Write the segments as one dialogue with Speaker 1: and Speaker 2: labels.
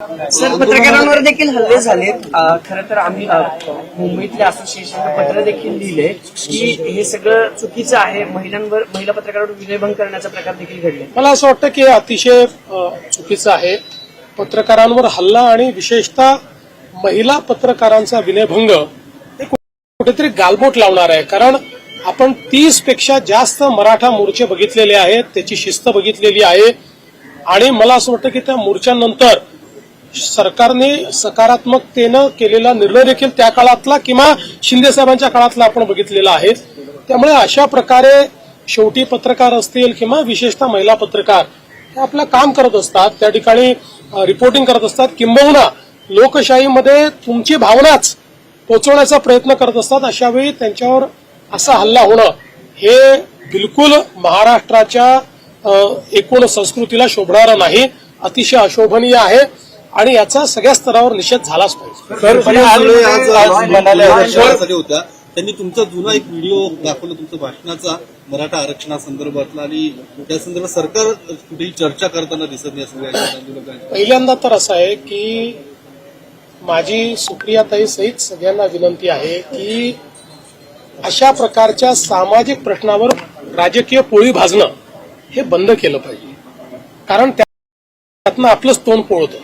Speaker 1: Sir पत्रकारांवर देखील हल्ले झालेत. खर तर आम्ही मुंबईतल्या असोसिएशनला पत्र देखील लिहिले की हे सगळं चुकीचं आहे. महिलांवर महिला पत्रकारांवर विनयभंग करण्याचा प्रकार देखील घडले.
Speaker 2: मला असं वाटतं की हे अतिशय चुकीचं आहे. पत्रकारांवर हल्ला आणि विशेषतः महिला पत्रकारांचा विनयभंग हे कुठेतरी गालबोट लावणार आहे. कारण आपण तीसपेक्षा जास्त मराठा मोर्चे बघितलेले आहेत त्याची शिस्त बघितलेली आहे. आणि मला असं वाटतं की त्या मोर्चानंतर सरकारने सकारात्मकतेनं केलेला निर्णय देखील त्या काळातला किंवा शिंदे साहेबांच्या काळातला आपण बघितलेला आहे. त्यामुळे अशा प्रकारे शेवटी पत्रकार असतील किंवा विशेषतः महिला पत्रकार हे आपलं काम करत असतात. त्या ठिकाणी रिपोर्टिंग करत असतात. किंबहुना लोकशाहीमध्ये तुमची भावनाच पोचवण्याचा प्रयत्न करत असतात. अशावेळी त्यांच्यावर असा हल्ला होणं हे बिलकुल महाराष्ट्राच्या एकूण संस्कृतीला शोभणारं नाही. अतिशय अशोभनीय आहे. आणि याचा सगळ्या स्तरावर निषेध झालाच पाहिजे.
Speaker 3: होत्या त्यांनी तुमचा जुना एक व्हिडिओ दाखवला तुमच्या भाषणाचा मराठा आरक्षणासंदर्भातला आणि त्या संदर्भात सरकार कुठेही चर्चा करताना दिसत नाही
Speaker 2: पहिल्यांदा तर असं आहे की माझी सुप्रियाताई सहित सगळ्यांना विनंती आहे की अशा प्रकारच्या सामाजिक प्रश्नावर राजकीय पोळी भाजणं हे बंद केलं पाहिजे. कारण त्या- त्यातनं आपलंच तोंड पोळतं.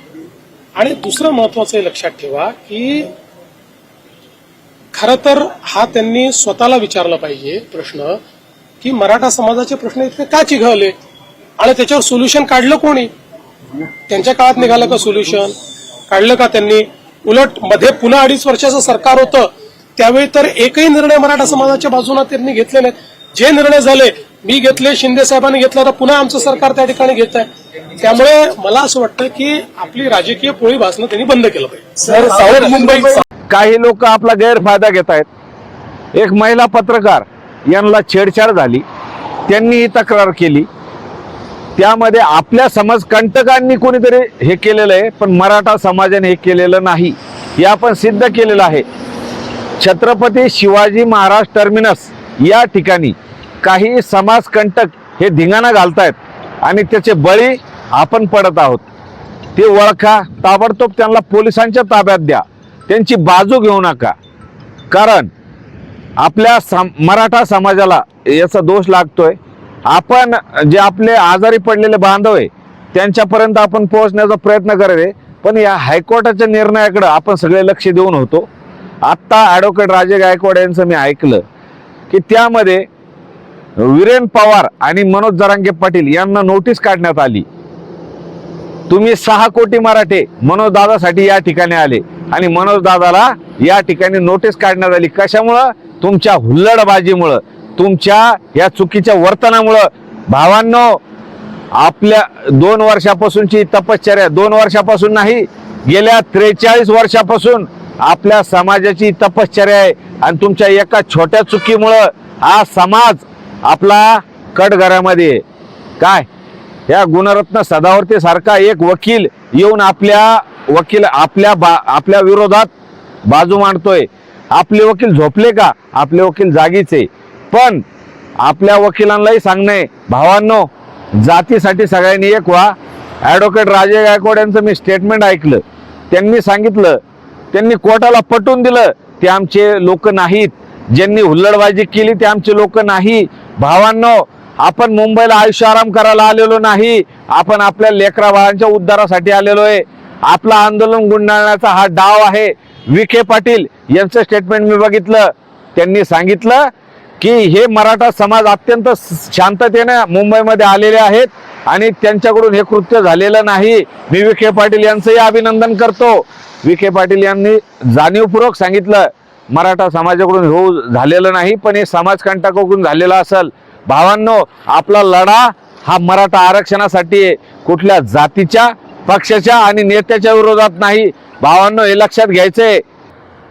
Speaker 2: आणि दुसरं महत्वाचं हे लक्षात ठेवा की खरं तर हा त्यांनी स्वतःला विचारला पाहिजे प्रश्न की मराठा समाजाचे प्रश्न इतके का चिघळले? आणि त्याच्यावर सोल्युशन काढलं कोणी? त्यांच्या काळात निघालं का सोल्युशन काढलं का त्यांनी? उलटमध्ये पुन्हा अडीच वर्षाचं सरकार होतं त्यावेळी तर एकही निर्णय मराठा समाजाच्या बाजूने त्यांनी घेतले नाहीत. जे निर्णय झाले मी घेतले शिंदे साहेबांनी घेतला तर पुन्हा आमचं सरकार त्या ठिकाणी घेत आहे त्यामुळे मला असं वाटतं की आपली राजकीय पोळी भासणं त्यांनी बंद केलं पाहिजे.
Speaker 4: सर साऊथ मुंबई
Speaker 5: काही लोक आपला गैरफायदा घेत आहेत. एक महिला पत्रकार यांना छेडछाड झाली. त्यांनी ही तक्रार केली. त्यामध्ये आपल्या समाजकंटकांनी कोणीतरी हे केलेलं आहे पण मराठा समाजाने हे केलेलं नाही. हे आपण सिद्ध केलेलं आहे. छत्रपती शिवाजी महाराज टर्मिनस या ठिकाणी काही समाजकंटक हे धिंगाणा घालतायत आणि त्याचे बळी आपण पडत आहोत. ते ओळखा ताबडतोब त्यांना पोलिसांच्या ताब्यात द्या. त्यांची बाजू घेऊ नका. कारण आपल्या सम मराठा समाजाला याचा दोष लागतोय. आपण जे आपले आजारी पडलेले बांधव आहे त्यांच्यापर्यंत आपण पोहोचण्याचा प्रयत्न करत आहे पण या हायकोर्टाच्या निर्णयाकडं आपण सगळे लक्ष देऊन होतो. आत्ता ॲडव्होकेट राजे गायकवाड यांचं मी ऐकलं की त्यामध्ये वीरेन पवार आणि मनोज जरांगे पाटील यांना नोटीस काढण्यात आली. तुम्ही सहा कोटी मराठे मनोज दादासाठी या ठिकाणी आले आणि मनोज दादाला या ठिकाणी नोटीस काढण्यात आली. कशामुळं? तुमच्या हुल्लडबाजीमुळं तुमच्या या चुकीच्या वर्तनामुळं. भावांनो आपल्या दोन वर्षापासूनची तपश्चर्या दोन वर्षापासून नाही गेल्या त्रेचाळीस वर्षापासून आपल्या समाजाची तपश्चर्या आहे. आणि तुमच्या एका छोट्या चुकीमुळं हा समाज आपला कटघरामध्ये. काय? या गुणरत्न सदावर्ती सारखा एक वकील येऊन आपल्या वकील आपल्या बा आपल्या विरोधात बाजू मांडतोय. आपले वकील झोपले का? आपले वकील जागीचे. पण आपल्या वकिलांनाही सांगणे भावांनो जातीसाठी सगळ्यांनी एक व्हा. ॲडव्होकेट राजे गायकवाड यांचं मी स्टेटमेंट ऐकलं. त्यांनी सांगितलं त्यांनी कोर्टाला पटवून दिलं ते आमचे लोक नाहीत. ज्यांनी हुल्लडबाजी केली ते आमचे लोक नाही. भावांनो आपण मुंबईला आयुष्य आराम करायला आलेलो नाही. आपण आपल्या लेकरा बाळांच्या उद्धारासाठी आलेलो आहे आपला आंदोलन गुंडाळण्याचा हा डाव आहे. विखे पाटील यांचं स्टेटमेंट मी बघितलं. त्यांनी सांगितलं की हे मराठा समाज अत्यंत शांततेने मुंबईमध्ये आलेले आहेत आणि त्यांच्याकडून हे कृत्य झालेलं नाही. मी विखे पाटील यांचंही अभिनंदन करतो. विखे पाटील यांनी जाणीवपूर्वक सांगितलं मराठा समाजाकडून होऊ झालेलं नाही पण हे समाजकंटकाकडून झालेलं असेल. भावांनो आपला लढा हा मराठा आरक्षणासाठी कुठल्या जातीच्या पक्षाच्या आणि नेत्याच्या विरोधात नाही. भावांनो हे लक्षात घ्यायचंय.